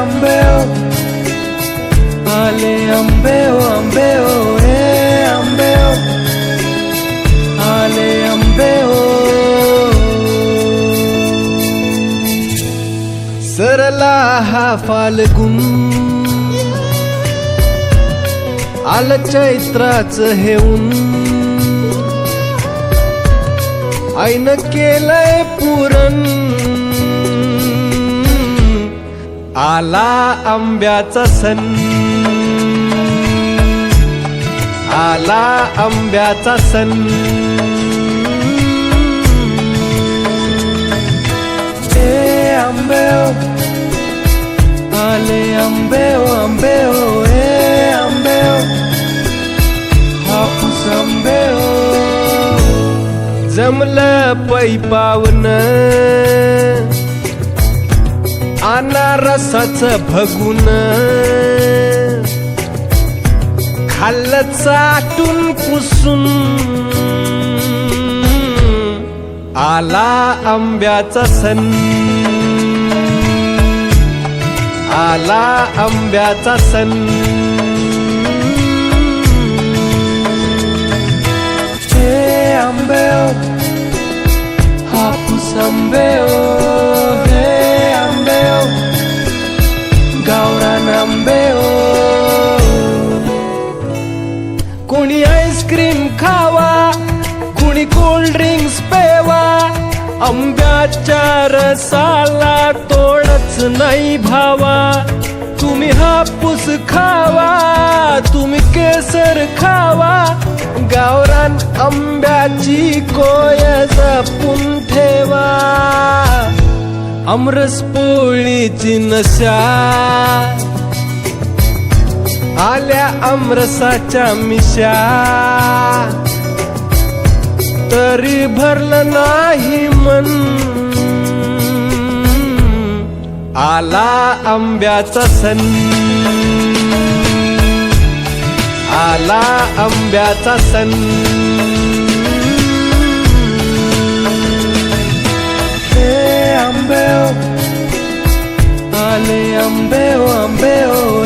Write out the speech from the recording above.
आंबेओ आले आंबेओ आंबेओ हे आंबेओ आले आंबेओ सरला हा फाल्गुन आल चैत्राच हेऊन आईन केलंय पुरण आला आंब्याचा सण. आला आंब्याचा सण. हे आंबे आले आंबे ओ आंबे ओ हे आंबे हापूस आंबे ओ. जमलं पैपावन अनारसाचं भगून खाल्लं चाटून पुसून आला आंब्याचा सण. आला आंब्याचा सण. हे आंबे हो, हापूस आंबे हो, आंब्याच्या रसाला तोडच नाही भावा. तुम्ही हापूस खावा तुम्ही केसर खावा. गावरान आंब्याची कोय जपून ठेवा. अमरस पोळीची नशा. आल्या अमरसाच्या मिशा. तरी भरलं नाही मन. आला आंब्याचा सण. आला आंब्याचा सण. हे आंबे आले आंबे आंबे ओ